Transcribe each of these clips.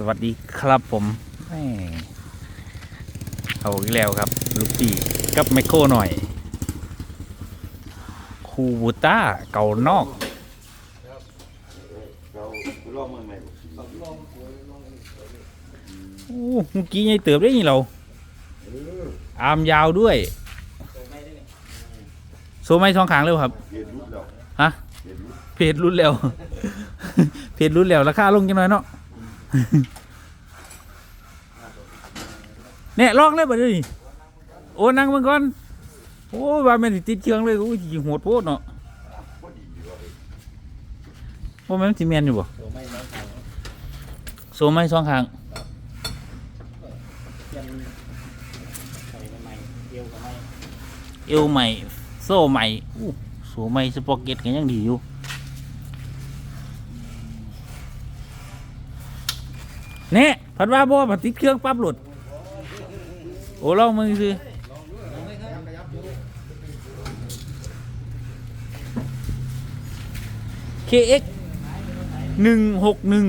สวัสดีครับผมเอาอีกแล้วครับ ลูกปีกับไมโครหน่อยคูบูต้าเก่านอกเราลองมันไหมโอ้เมื่อกี้ยังเติบได้นี่เราอามยาวด้วยโซไม่ช่องขางเลยครับเรียนรู้แล้วฮะเรียนรู้เพจรุ่นแล้วเพจรุ่นแล้วราคาลงจังหน่อยเนาะ เนี่ยลองเลยบ่เดี๋ยวนี้โอ้นั่งเบิ่งก่อน โอ้ว่าแม่นสิติดเครื่องเลยโอ้ยสิโหดโพดเนาะพอดีอยู่ว่าแม่นสิแม่นอยู่บ่โซไม่สองข้างเอวใหม่ โซ่ใหม่โซ่ใหม่สปอร์เก็ตก็ยังดีอยู่ เนี่ยพัดว่าบ่พัดติดเครื่องปั๊บหลุด โอ้ลองมึงสิ KX หนึ่งหกหนึ่ง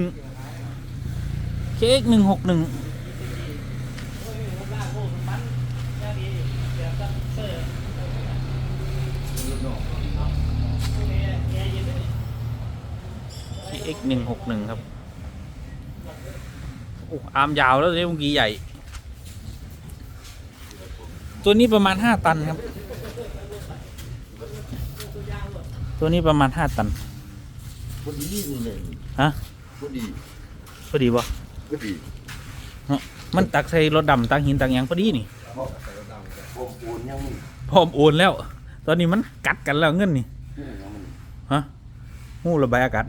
KX หนึ่งหกหนึ่งเคเอ็กหนึ่งหกหนึ่งครับ โอ้อาร์มยาวแล้วเนี่ยเมื่อกี้ใหญ่ ตัวนี้ประมาณห้าตันครับ ตัวนี้ประมาณห้าตันพอดีนี่เลยฮะพอดีพอดีบ่พอดีมันตักใส่รถดำตักหินตักหยังพอดีนี่เพราะผมปูนยังมีพร้อมโอนแล้ว ตอนนี้มันกัดกันแล้วเงินนี่นี่ยังมันฮะหูระบายอากาศ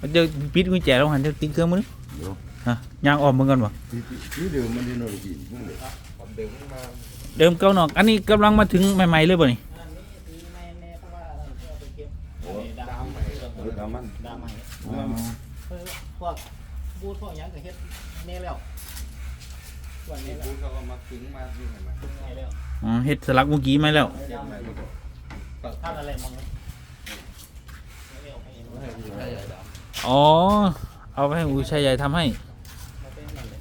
มันจะปิดกุญแจแล้วหันจะติดเครื่องมือเดี๋ยวฮะยางออมมึงกันบ่ที่ที่เดิมมันเรียนโนโลยีนั่นเลยเดิมเก้านอก อันนี้กำลังมาถึงใหม่ๆเลยบ่นี่อันนี้ตีไม่แน่เพราะว่าเราเอาไปเก็บโอ้ดามใหม่เออดามันดามใหม่เออพวกบูทพวกหยังก็เฮ็ดแน่แล้ววันนี้แล้วเขาก็มาถึงมาที่ไหนมาแน่แล้วอ๋อเฮ็ดสลักเมื่อกี้ไหมแล้วเก็บมาแล้วก็ถ้าอะไรมองไม่ได้เอาไปเอง ไม่ได้ใช่ใหญ่ดอ๋อ เอาไปให้อูชัยใหญ่ทำให้เอาไปนั่นเลย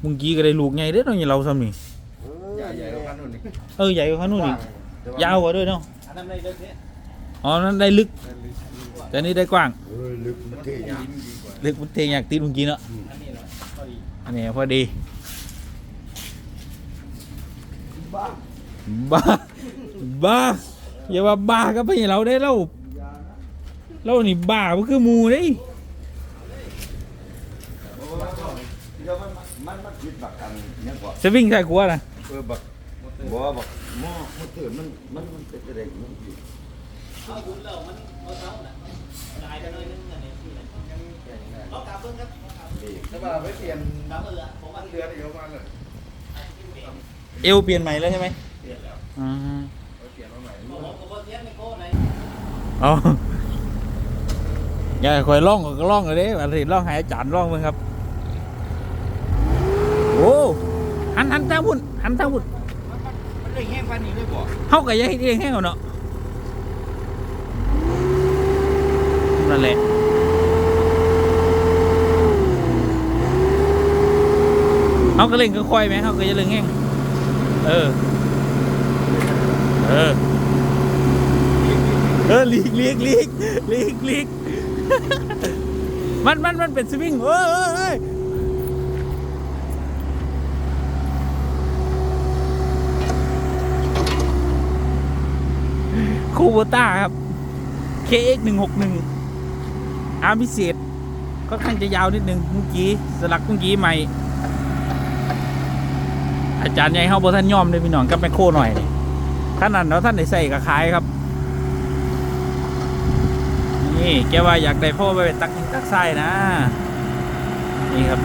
เมื่อกี้ก็ได้ลูกใหญ่เด้อเนาะอย่าเราซ้ำนี่ำใหญ่ใหญ่กว่านู่นนี่เออใหญ่กว่าเขานู่นอีกยาวกว่าด้วยเนาะอันนั้นไม่ได้เนี่ยอ๋อนั้นได้ลึก แต่นี่ได้กว้างเออลึกมันเท่ยากลึกมันเทอยากติดเมื่อกี้เนาะอันนี้แหละพอดีอันนี้พอดีบ้าบ้าบ้าอย่าว่าบ้าก็ไปเราได้เรา เรานี่บ้าก็คือหมูเด้เดี๋ยวมันมันมันคิดบักอันยังกว่าสวิงใส่กลัวนะเออบักบ่บักหม้อมันเถื่อนมันมันมันเป็นอะไรมันอยู่เอาบุญแล้วมันเอาเท้าน่ะลายกันเลยนึงอันนี้ที่ไหนล็อกกาเบิ้งครับล็อกกาเบิ้งถ้าว่าไปเปลี่ยนกาเบิ้งอผมอันเดือนเดียวมาเลยเอวเปลี่ยนใหม่แล้วใช่ไหมเปลี่ยนแล้วอืมไปเปลี่ยนมาใหม่ผมก็บ่เทียบไม่โก้ไหนอาอ ย่าคอยล่องก็ล่องเลยเด้อันนี้ล่องหายจารย์ล่องมึงครับ โอ้หันหันทางพุ่นหันทางพุ่นมันเลยแห้งพันนี้เลยบ่เฮาก็อย่าเฮ็ดเองให้เอาเนาะนั่นแหละเฮาก็เล่นก็ค่อยไหมเฮาก็อย่าเล่นแห้งเออ เออ เออลีกลีกลีกลีกลีก มันมันมันเป็นสวิงเออเออเอยคูโบต้าครับ KX 1 6 1อาร์มพิเศษก็ค่อนข้างจะยาวนิดนึงเมื่อกี้สลักเมื่อกี้ใหม่ อาจารย์ใหญ่เฮาบ่ท่านยอมเลยพี่น้องกับแมคโครหน่อยนี่ขนาดเราท่านได้ใส่กับขายครับ นี่แกว่าอยากได้พ่อไปตักหินตักทรายนะ นี่ครับ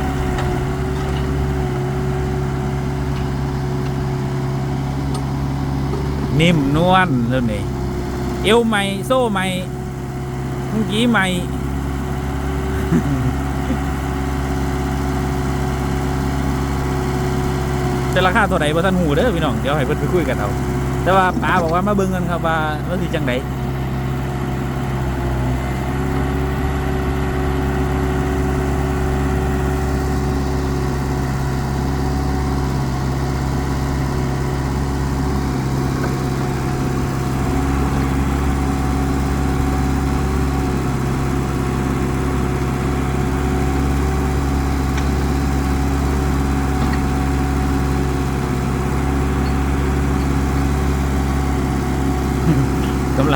นิ่มนวลเรื่องนี้เอวใหม่โซ่ใหม่เมื่อกี้ใหม่จะราคาตัวไหนบ่ท่านหูเด้อพี่น้อง เดี๋ยวให้เพิ่นไปคุยกันเอา แต่ว่าป้าบอกว่ามาเบิ่งกันครับว่าว่าสิจังได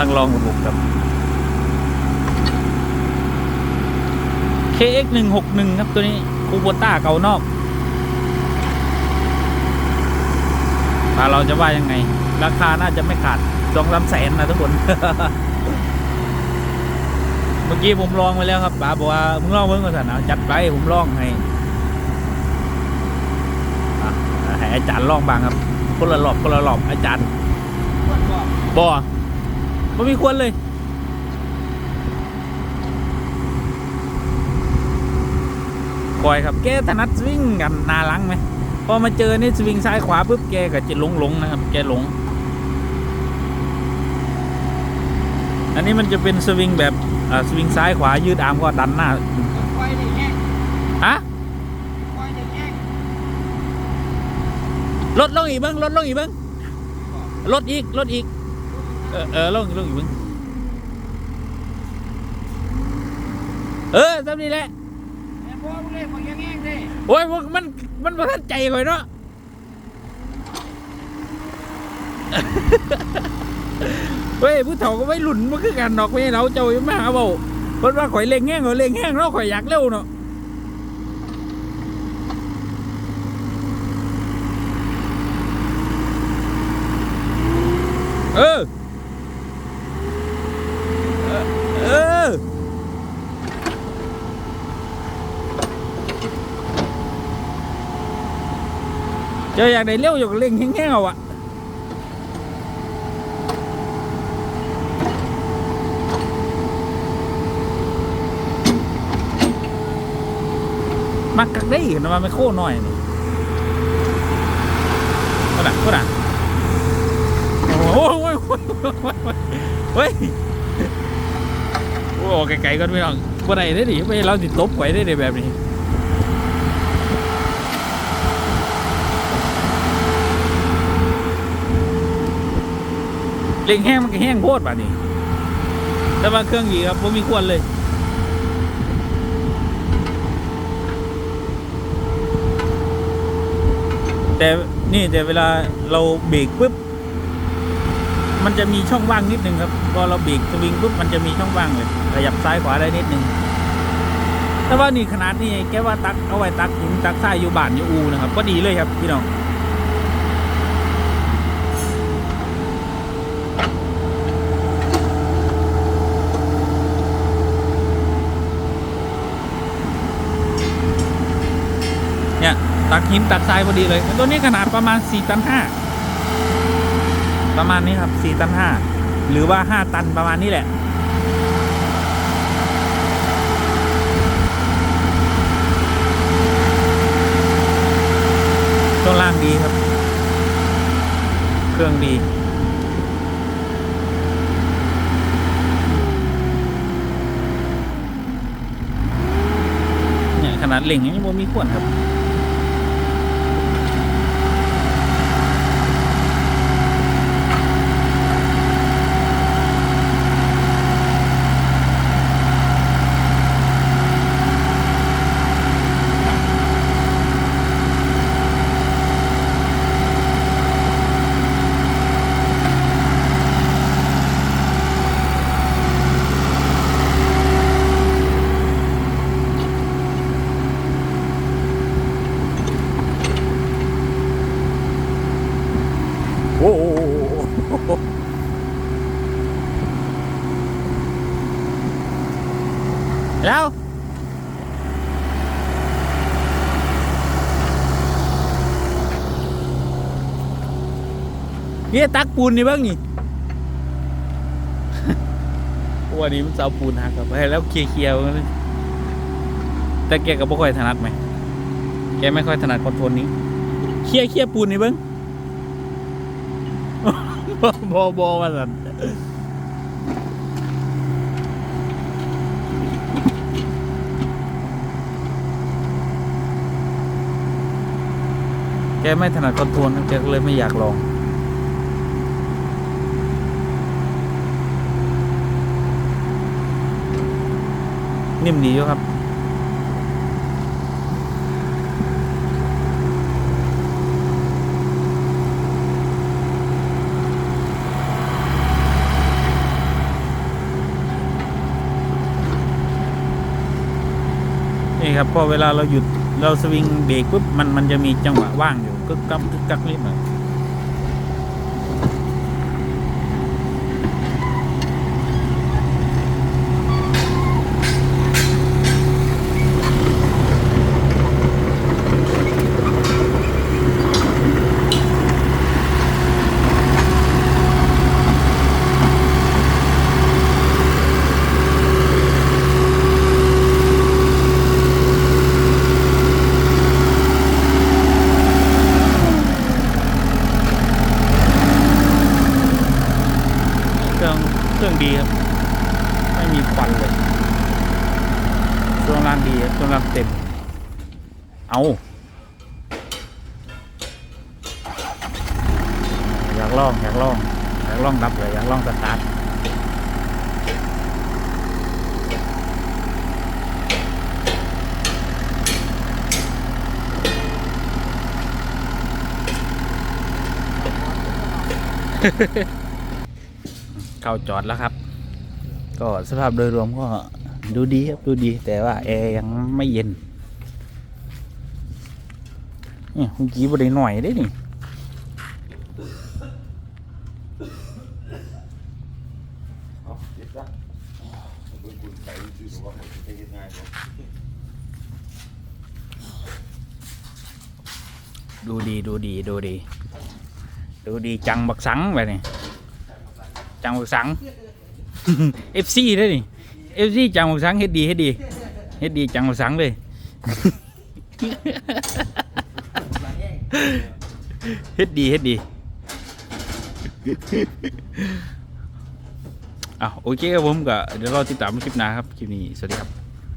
งลองระบบครับ KX 161ครับตัวนี้คูโบต้าเก่านอกถ้าเราจะว่ายังไง ราคาน่าจะไม่ขาดสองสามแสนนะทุกคน เมื่อกี้ผมลองไปแล้วครับป๋าบอกว่ามึงลองเพิ่งก่อนสันนะจัดไปผมลองให้ให้อาจารย์ลองบ้างครับคนละรอบคนละรอบอาจารย์บอกบอไม่มีควรเลย คอยครับแกถนัดสวิงกันหนาหลังไหมพอมาเจอนี่สวิงซ้ายขวาปุ๊บแกก็จะหลงหลงๆนะครับ แกหลง อันนี้มันจะเป็นสวิงแบบอ่าสวิงซ้ายขวายืดอาร์มก็ดันหน้าควายได้แห้งฮะควายได้แห้งลดลงอีกเบ้างลดลงอีกเบ้างลดอีกลดอีก เออเออลงอีกลงอีกเบ้างเออทำนี่แหละ แม่พ่อมึงเลยมึงยังแห้งเลยโอ้ยมันมันมันประทับใจข่อยเนาะ เฮ้ยผู้เฒ่าก็ไม่หลุนมันคือกันดอกไม่เราเจ้าอย่ามาหาเบาเพราะว่าข่อยเล่งแห้งข่อยเล่งแห้งเนาะข่อยอยากเร็วเนาะเออเออเออ เจออยากได้เร็วอยู่กับเล่งแห้งๆเอาอะมักกักได้อีกนมันไม่โค่หน่อยนี่ก็ด่ะก็ด่ะโอ้โหโอ้ยโอ้ยโอ้ยโอ้โหไกลๆก็ไม่ต้องบ่ได้ได้ดิไม่เราติดตบไว้ได้ดิแบบนี้ เล่งแห้งมันก็แห้งโพดป่ะนี่แต่ว่าเครื่องดีครับผมมีควรเลยแต่นี่แต่เวลาเราเบรกปุ๊บ มันจะมีช่องว่างนิดนึงครับ พอเราเบรกสวิงปุ๊บมันจะมีช่องว่างเลยขยับซ้ายขวาได้นิดนึง แต่ว่านี่ขนาดนี้แกว่าตักเอาไว้ตักหินตักทรายอยู่บ้านอยู่อูนะครับ ก็ดีเลยครับพี่น้อง เนี่ย ตักหินตักทรายพอดีเลย ตัวนี้ขนาดประมาณ4ตัน5ประมาณนี้ครับ4ตัน5หรือว่า 5 ตันประมาณนี้แหละช่วงล่างดีครับ เครื่องดีเนี่ยขนาดเหล่งยังบ่มีขวดครับ โอ้แล้วนี่ตักปูนนี่บ้างนี่วันนี้มันเสาปูนหักครับให้แล้วเคลียร์ๆมันแต่แกก็บ่ค่อยถนัดไหม แกไม่ค่อยถนัดคอนโทรลนี้ เคลียร์เคลียร์ปูนนี่เบิ้ง บอบอมาสันแกไม่ถนัดคอนโทรลแกก็เลยไม่อยากลองนิ่มดีอยู่ครับ ครับพอเวลาเราหยุดเราสวิงเบรกปุ๊บมันมันจะมีจังหวะว่างอยู่กึกกักกึกกักนิดหน่อยเครื่องเครื่องดีครับไม่มีควันเลยช่วงล่างดีครับช่วงล่างเต็ม เอาอยาก ลองอยากลองอยากลองดับเลยอยากลองสตาร์ทเข้าจอดแล้วครับ ก็สภาพโดยรวมก็ดูดีครับดูดีแต่ว่าแอร์ยังไม่เย็นนี่เมื่อกี้บริหน่อยได้นี่ เอาเด็ดซะเบิ่งคุณไปดูว่ามันจะเฮ็ดง่ายบ่ ดูดี ดูดี ดูดีจังบักสังไปนี่จังบักสัง FC ได้นี่ FC จังบักสังเฮ็ดดีเฮ็ดดีเฮ็ดดีจังบักสังเลยเฮ็ดดีเฮ็ดดีอะโอเคครับผมก็เดี๋ยวรอติดตามคลิปหน้าครับ คลิปนี้ สวัสดีครับ